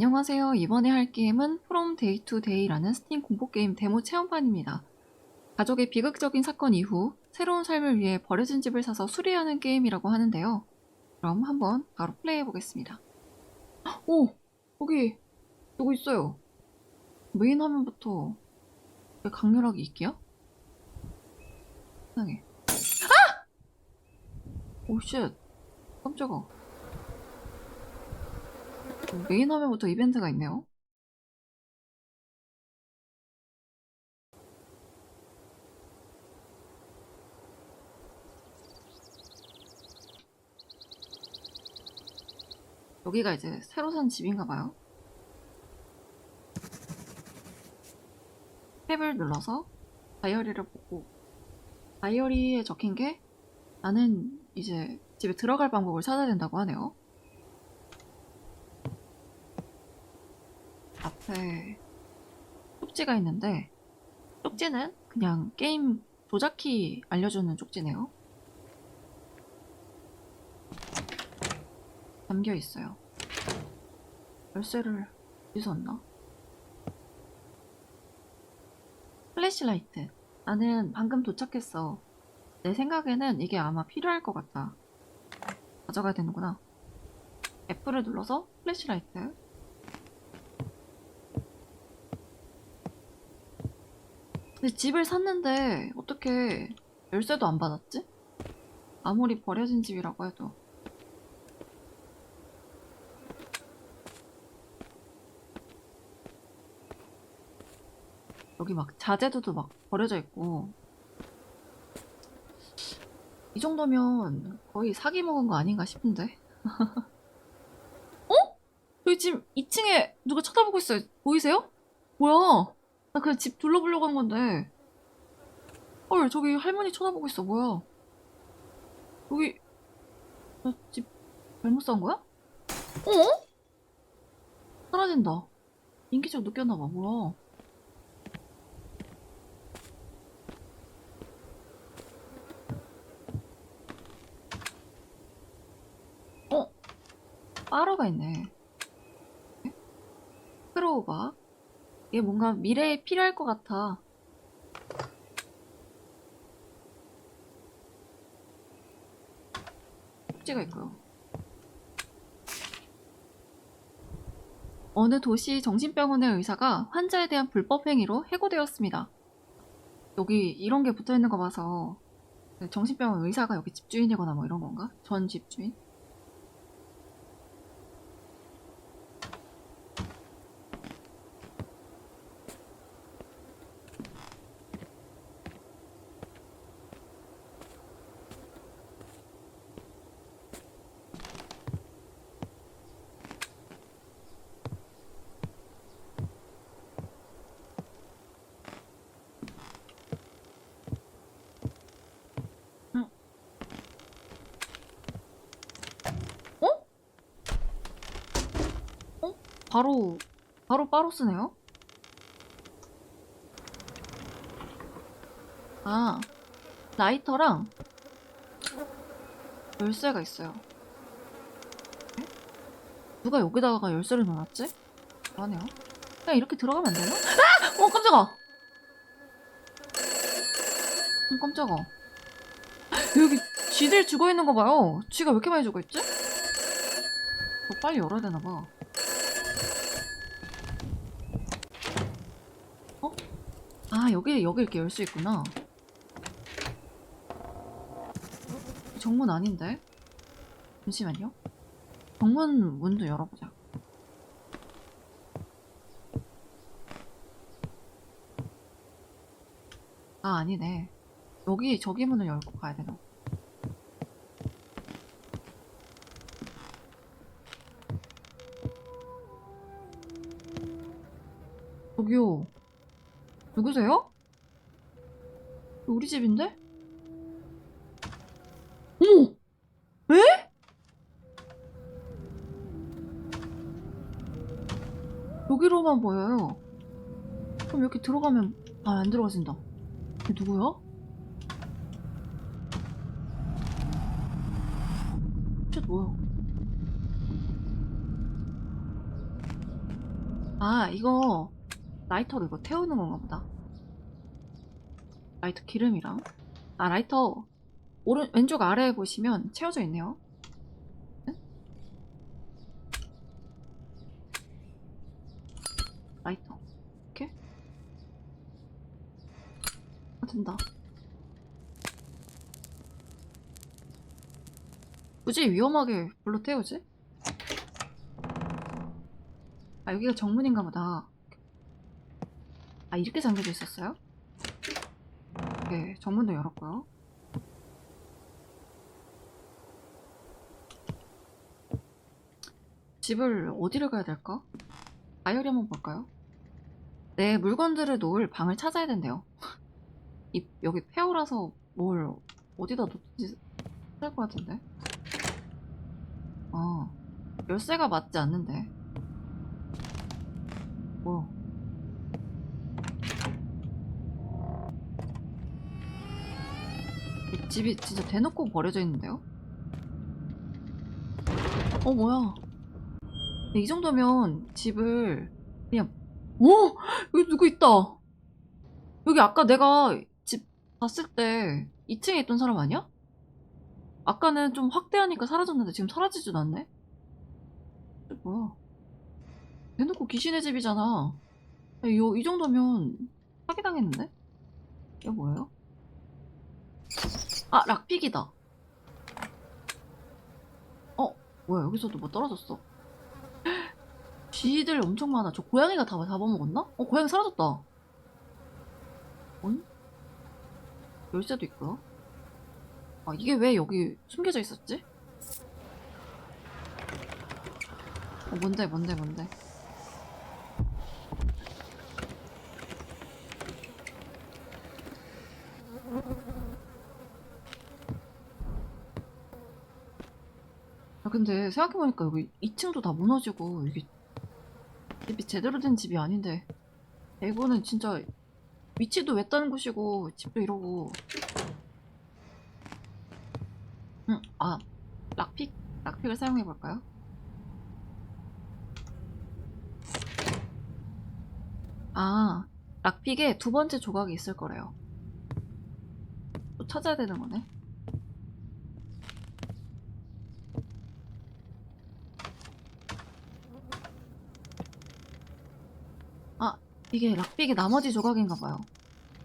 안녕하세요. 이번에 할 게임은 From Day to Day라는 스팀 공포 게임 데모 체험판입니다. 가족의 비극적인 사건 이후 새로운 삶을 위해 버려진 집을 사서 수리하는 게임이라고 하는데요. 그럼 한번 바로 플레이해 보겠습니다. 오! 거기 누구 있어요? 메인 화면부터 왜 강렬하게 있게요? 이상해. 아! 오, 쉣. 깜짝아. 메인 화면부터 이벤트가 있네요. 여기가 이제 새로 산 집인가 봐요. 탭을 눌러서 다이어리를 보고 다이어리에 적힌 게 나는 이제 집에 들어갈 방법을 찾아야 된다고 하네요. 앞에 쪽지가 있는데 쪽지는 그냥 게임 조작키 알려주는 쪽지네요. 담겨 있어요. 열쇠를 어디서 얻나? 플래시라이트. 나는 방금 도착했어. 내 생각에는 이게 아마 필요할 것 같다. 가져가야 되는구나. F를 눌러서 플래시라이트. 근데 집을 샀는데 어떻게 열쇠도 안 받았지? 아무리 버려진 집이라고 해도. 여기 막 자재도도 막 버려져 있고. 이 정도면 거의 사기 먹은 거 아닌가 싶은데. 어? 여기 지금 2층에 누가 쳐다보고 있어요. 보이세요? 뭐야? 나 그냥 집 둘러보려고 한 건데. 헐, 저기 할머니 쳐다보고 있어. 뭐야? 여기, 나 집 잘못 산 거야? 어? 사라진다. 인기적 느꼈나 봐. 뭐야? 어? 빠로가 있네. 크로우바. 이게 뭔가 미래에 필요할 것 같아. 쪽지가 있고요. 어느 도시 정신병원의 의사가 환자에 대한 불법 행위로 해고되었습니다. 여기 이런 게 붙어 있는 거 봐서 그 정신병원 의사가 여기 집주인이거나 뭐 이런 건가? 전 집주인? 바로 바로 빠로스네요. 아 라이터랑 열쇠가 있어요. 에? 누가 여기다가 열쇠를 넣어놨지? 뭐하네요. 그냥 이렇게 들어가면 안 되나? 아! 어 깜짝아. 어 깜짝아. 여기 쥐들 죽어 있는 거 봐요. 쥐가 왜 이렇게 많이 죽어 있지? 더 빨리 열어야 되나 봐. 아 여기 여기 이렇게 열 수 있구나. 정문 아닌데? 잠시만요. 정문 문도 열어보자. 아 아니네. 여기 저기 문을 열고 가야 되나? 저기요. 누구세요? 우리 집인데? 어머! 에? 여기로만 보여요. 그럼 이렇게 들어가면 아, 안 들어가진다. 이게 누구야? 쟤 뭐야? 아, 이거 라이터로 이거 태우는 건가 보다. 라이터 기름이랑. 아, 라이터 오른 왼쪽 아래에 보시면 채워져 있네요. 응? 라이터. 이렇게? 아, 된다. 굳이 위험하게 불러 태우지? 아, 여기가 정문인가 보다. 아, 이렇게 잠겨져 있었어요? 네, 정문도 열었고요. 집을 어디를 가야 될까? 다이어리 한번 볼까요? 네, 물건들을 놓을 방을 찾아야 된대요. 이, 여기 폐허라서 뭘 어디다 놓든지 할것 같은데? 어, 열쇠가 맞지 않는데. 뭐 집이 진짜 대놓고 버려져 있는데요? 어, 뭐야. 이 정도면 집을 그냥, 오! 여기 누구 있다! 여기 아까 내가 집 봤을 때 2층에 있던 사람 아니야? 아까는 좀 확대하니까 사라졌는데 지금 사라지지도 않네? 뭐야? 대놓고 귀신의 집이잖아. 야, 이, 이 정도면 사기당했는데? 이게 뭐예요? 아, 락픽이다. 어, 뭐야, 여기서도 뭐 떨어졌어. 쥐들 엄청 많아. 저 고양이가 다 잡아먹었나? 어, 고양이 사라졌다. 응? 열쇠도 있고요. 아, 이게 왜 여기 숨겨져 있었지? 어, 뭔데, 뭔데, 뭔데. 근데 생각해보니까 여기 2층도 다 무너지고, 이게 집이 제대로 된 집이 아닌데. 이거는 진짜 위치도 외딴 곳이고, 집도 이러고. 응, 아, 락픽? 락픽을 사용해볼까요? 아, 락픽에 두 번째 조각이 있을 거래요. 또 찾아야 되는 거네. 아, 이게 락픽의 나머지 조각인가 봐요.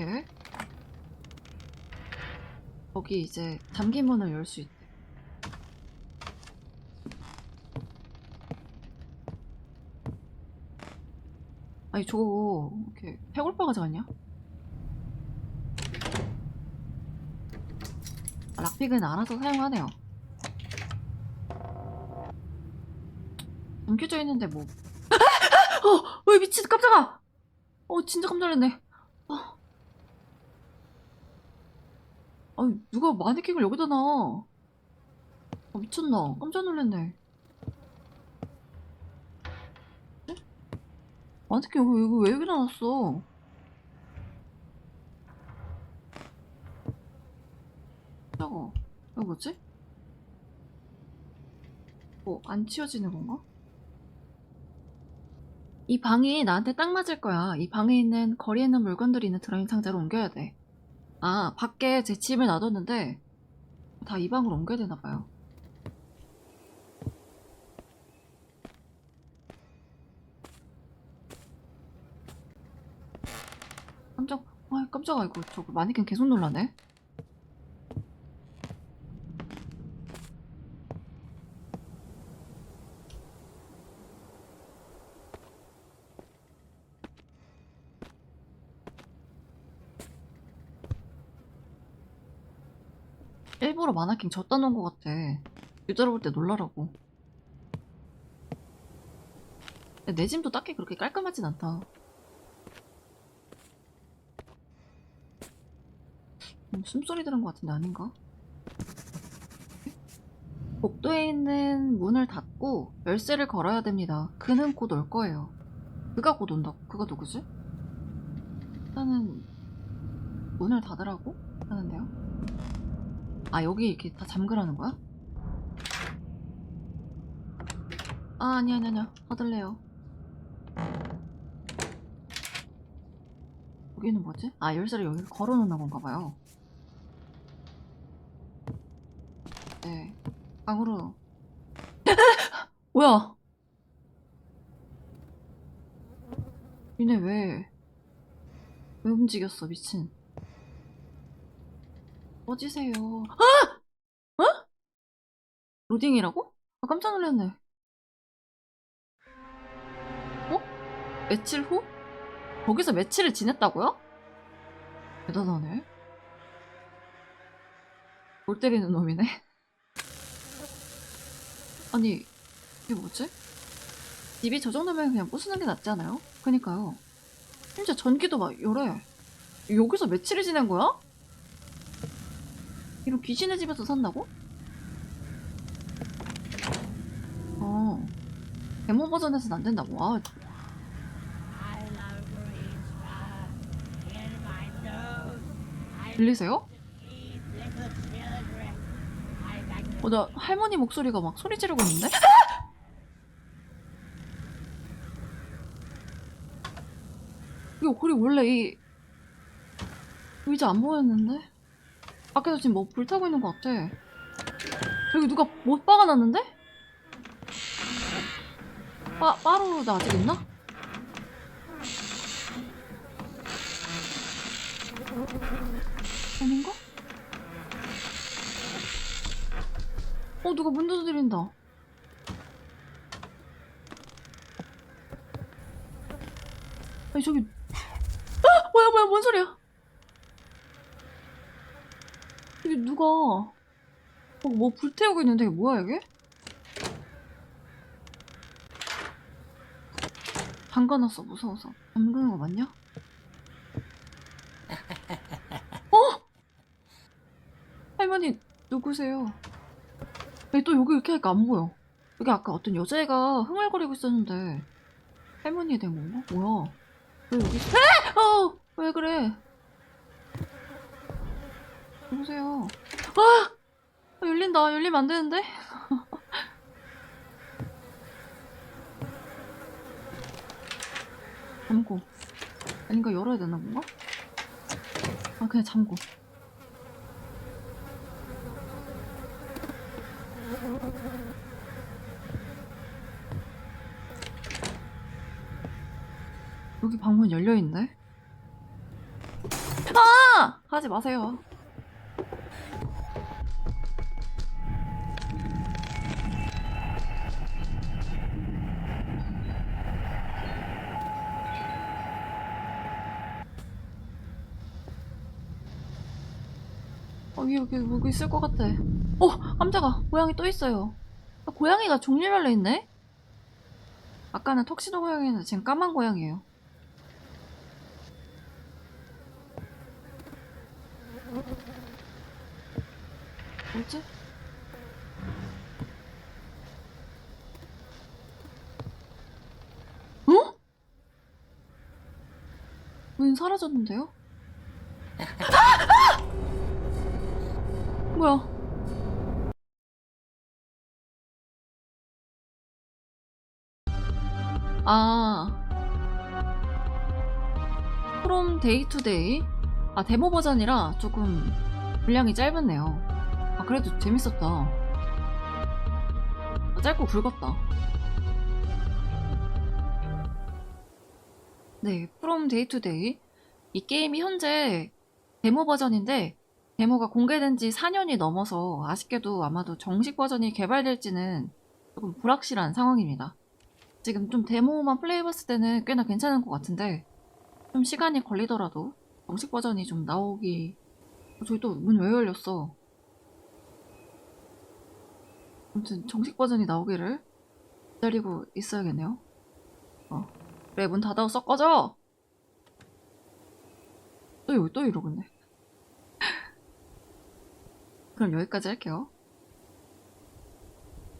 예? 거기 이제 잠긴 문을 열 수 있대. 아니 저거 이렇게 해골바 가져갔냐? 아, 락픽은 알아서 사용하네요. 잠겨져 있는데 뭐? 어, 왜 미친 깜짝아! 어, 진짜 깜짝 놀랐네. 아, 아니 누가 마네킹을 여기다 놔? 아, 미쳤나? 깜짝 놀랐네. 에? 마네킹 여기, 왜 여기다 놨어? 저거 이거 뭐지? 뭐 안 치워지는 건가? 이 방이 나한테 딱 맞을 거야. 이 방에 있는 거리에 있는 물건들이 있는 드라잉 상자로 옮겨야 돼. 아, 밖에 제 짐을 놔뒀는데 다 이 방으로 옮겨야 되나 봐요. 깜짝, 아, 깜짝아 이거 저거 마네킹 계속 놀라네. 일부러 마네킹 졌다 놓은 것 같아. 유저를 볼때 놀라라고. 내 짐도 딱히 그렇게 깔끔하진 않다. 음, 숨소리 들은 것 같은데 아닌가? 복도에 있는 문을 닫고 열쇠를 걸어야 됩니다. 그는 곧 올 거예요. 그가 곧 온다고? 그가 누구지? 일단은 문을 닫으라고 하는데요. 아 여기 이렇게 다 잠그라는 거야? 아 아니 아니 아니요 받을래요. 여기는 뭐지? 아 열쇠를 여기 걸어놓는 건가 봐요. 네. 방으로. 뭐야? 얘네 왜 왜 움직였어 미친? 꺼지세요. 아! 어? 로딩이라고? 아, 깜짝 놀랐네. 어? 며칠 후? 거기서 며칠을 지냈다고요? 대단하네. 골 때리는 놈이네. 아니, 이게 뭐지? 집이 저 정도면 그냥 부수는 게 낫지 않아요? 그니까요. 심지어 전기도 막 요래. 여기서 며칠을 지낸 거야? 이런 귀신의 집에서 산다고? 어. 데모 버전에서는 안 된다고. 아, 들리세요? 어, 나 할머니 목소리가 막 소리 지르고 있는데? 이거 그리 원래 이 의자 안 보였는데? 밖에서 지금 뭐 불타고 있는 것 같아. 여기 누가 못 박아놨는데? 빠, 빠루 나 아직 있나? 아닌가? 어, 누가 문 두드린다. 아니, 저기. 아! 뭐야, 뭐야, 뭔 소리야? 여기 누가. 어, 뭐 불태우고 있는데, 이게 뭐야, 이게? 잠가놨어, 무서워서. 잠그는 거 맞냐? 어? 할머니, 누구세요? 왜또 여기 이렇게 하니까 안 보여? 여기 아까 어떤 여자애가 흥얼거리고 있었는데 할머니에 된 건가? 뭐야? 왜 여기? 에! 어! 왜 그래? 누구세요? 아! 아, 열린다. 열리면 안 되는데? 잠고. 아닌가 열어야 되나 뭔가? 아 그냥 잠고. 여기 방문 열려있네? 아! 하지 마세요. 여기, 여기, 여기 있을 것 같아. 어! 깜짝아. 고양이 또 있어요. 아, 고양이가 종류별로 있네? 아까는 턱시도 고양이는 지금 까만 고양이에요. 뭐지? 어? 문 사라졌는데요? 뭐야? 아. 프롬 데이 투 데이? 아, 데모 버전이라 조금 분량이 짧았네요. 아, 그래도 재밌었다. 아, 짧고 굵었다. 네, 프롬 데이 투 데이. 이 게임이 현재 데모 버전인데, 데모가 공개된 지 4년이 넘어서 아쉽게도 아마도 정식 버전이 개발될지는 조금 불확실한 상황입니다. 지금 좀 데모만 플레이해봤을 때는 꽤나 괜찮은 것 같은데 좀 시간이 걸리더라도 정식 버전이 좀 나오기 어, 저기 또 문 왜 열렸어? 아무튼 정식 버전이 나오기를 기다리고 있어야겠네요. 어 그래 문 닫아서 썩 꺼져? 또 또 이러고 있네 그럼 여기까지 할게요